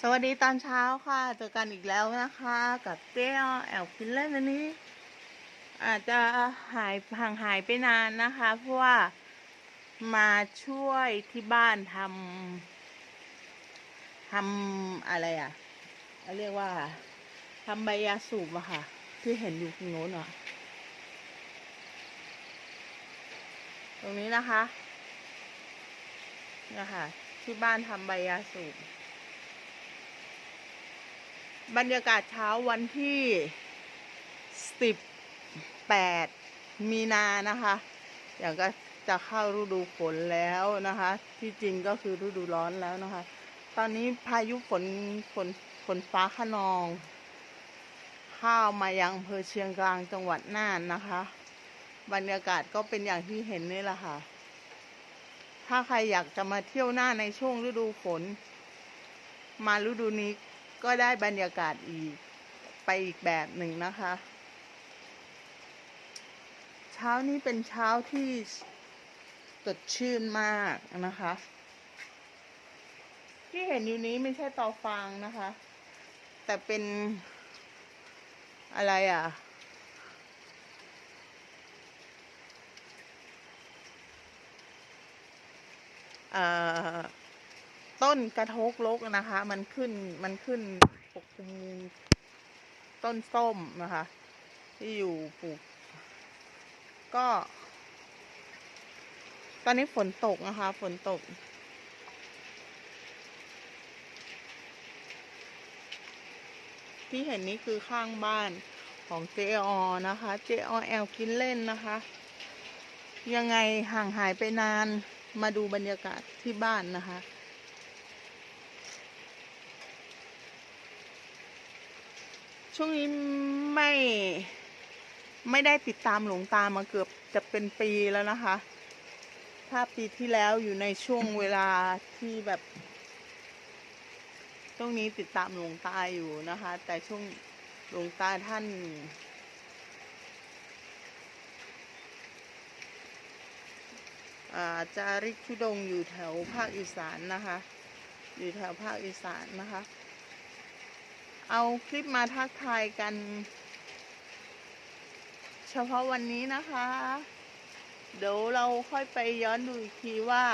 สวัสดีตอนเช้าค่ะ เจอกันอีกแล้วนะคะ กับเจ๊อ้อแอลฟินเล่นอันนี้ อาจจะหายห่างหายไปนานนะคะ เพราะว่ามาช่วยที่บ้านทำทำอะไรอะเรียกว่าทำใบยาสูบอะค่ะ ที่เห็นอยู่ตรงโน้นอะตรงนี้นะคะนี่ค่ะที่บ้านทำใบยาสูบ บรรยากาศเช้าวันที่ 18 มีนานะคะอย่างก็จะเข้าฤดูฝนแล้วนะคะ ที่จริงก็คือฤดูร้อนแล้วนะคะ ตอนนี้พายุฝนฝนฝนฟ้าขนอง ข้าวมายังอำเภอเชียงกลางจังหวัดน่านนะคะ บรรยากาศก็เป็นอย่างที่เห็นนี่แหละค่ะ ถ้าใครอยากจะมาเที่ยวหน้าในช่วงฤดูฝน มาฤดูนี้ ก็ได้บรรยากาศอีกไปอีกแบบหนึ่งนะคะ เช้านี้เป็นเช้าที่สดชื่นมากนะคะ ที่เห็นอยู่นี้ไม่ใช่เตาฟางนะคะ แต่เป็นอะไรอะเอ่อ ต้นกระทกลกนะคะ มันขึ้นมันขึ้นปกคลุมต้นส้มนะคะ ที่อยู่ปลูก ก็ ตอนนี้ฝนตกนะคะ ฝนตก ที่เห็นนี้คือข้างบ้านของเจออนะคะเจอแอลกินเล่นนะคะ ยังไงห่างหายไปนานมาดูบรรยากาศที่บ้านนะคะ ช่วงนี้ไม่ไม่ได้ติดตามหลวงตามาเกือบจะเป็นปีแล้วนะคะ ถ้าปีที่แล้วอยู่ในช่วงเวลาที่แบบช่วงนี้ติดตามหลวงตาอยู่นะคะ แต่ช่วงหลวงตาท่านอ่าจาริกทุดงอยู่แถวภาคอีสานนะคะ อยู่แถวภาคอีสานนะคะ เอาคลิปมาทักทายกัน เฉพาะวันนี้นะคะ เดี๋ยวเราค่อยไปย้อนดูอีกทีว่า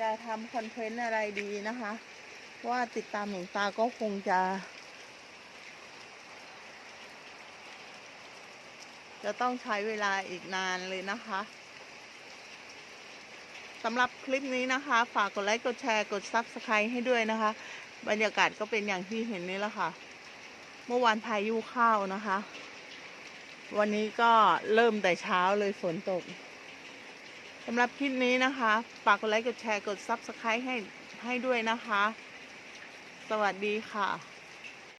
จะทำคอนเทนต์อะไรดีนะคะ ว่าติดตามหลวงตาก็คงจะ จะต้องใช้เวลาอีกนานเลยนะคะสำหรับคลิปนี้นะคะ ฝากกดไลค์ กดแชร์ กด Subscribe ให้ด้วยนะคะ บรรยากาศก็เป็นอย่างที่เห็นนี่แหละค่ะ เมื่อวานพายุเข้านะคะ วันนี้ก็เริ่มแต่เช้าเลยฝนตกสำหรับคลิปนี้นะคะฝากกดไลค์กดแชร์กด Subscribe ให้ให้ด้วยนะคะ สวัสดีค่ะ